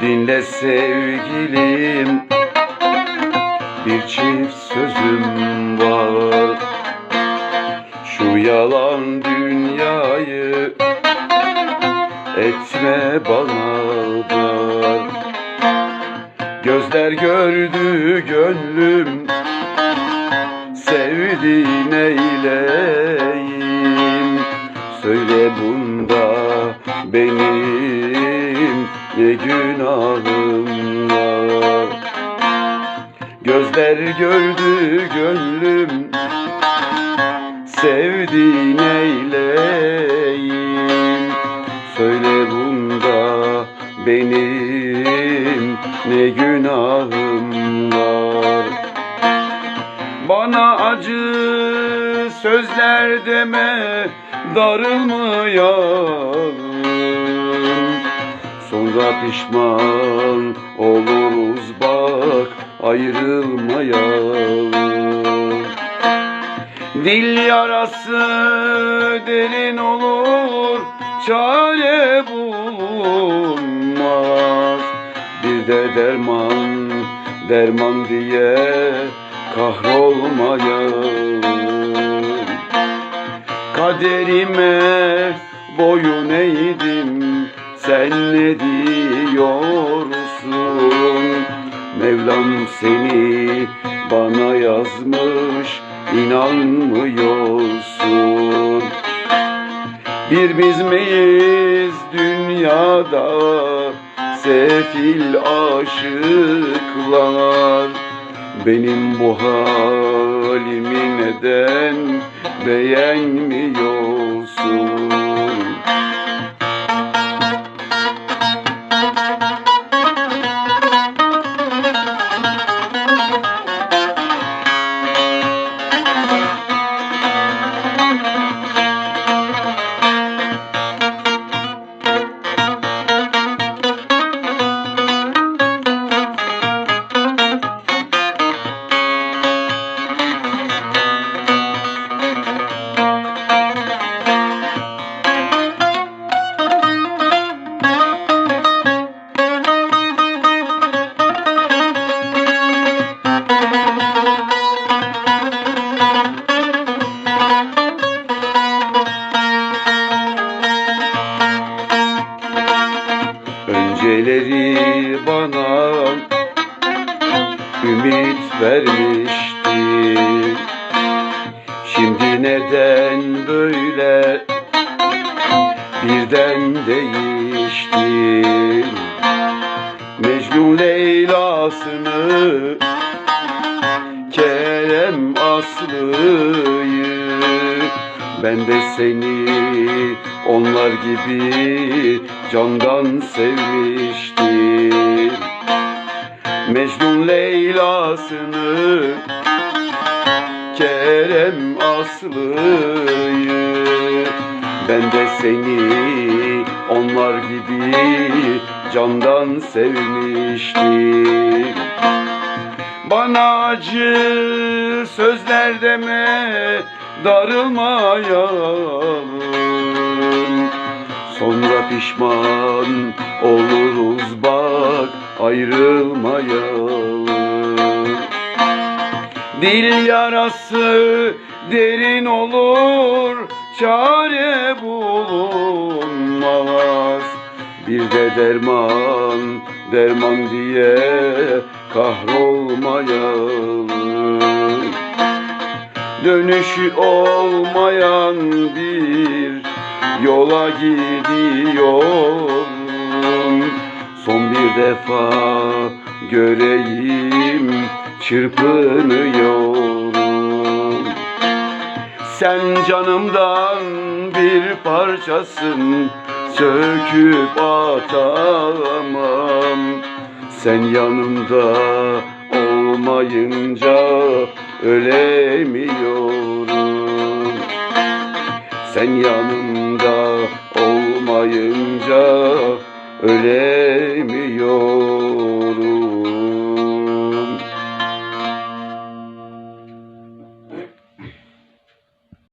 Dinle sevgilim Bir çift sözüm var. Şu yalan dünyayı Etme bana dar. Gözler gördü gönlüm Sevdiğin eyleyim. Söyle bunda benim ne günahım var Gözler gördü gönlüm. Sevdiğin eyleyim. Söyle bunda benim ne günahım var? Bana acı sözler deme darılmayalım Sonra pişman oluruz bak ayrılmayalım Dil yarası derin olur çare bulunmaz. Bir de derman derman diye kahrolmayalım Kaderime boyun eğdim sen ne diyorsun? Mevlam seni bana yazmış inanmıyorsun. Bir biz miyiz dünyada? Sefil aşıklar. Benim bu halimi neden beğenmiyorsun Önceleri bana ümit vermişti. Şimdi neden böyle? Birden değişti. Mecnun Leyla'sını Kerem Aslı'yı ben de seni onlar gibi candan sevmiştim. Mecnun Leyla'sını Kerem Aslı'yı Ben de seni onlar gibi candan sevmiştim. Bana acı sözler deme darılmayalım. Sonra pişman oluruz bak ayrılmayalım. Dil yarası derin olur çare bulunmaz. Bir de derman derman diye kahrolmayalım Dönüşü olmayan bir yola gidiyorum. Son bir defa göreyim çırpınıyorum. Sen canımdan bir parçasın söküp atamam. Sen yanımda olmayınca ölemiyorum. Sen yanımda olmayınca ölemiyorum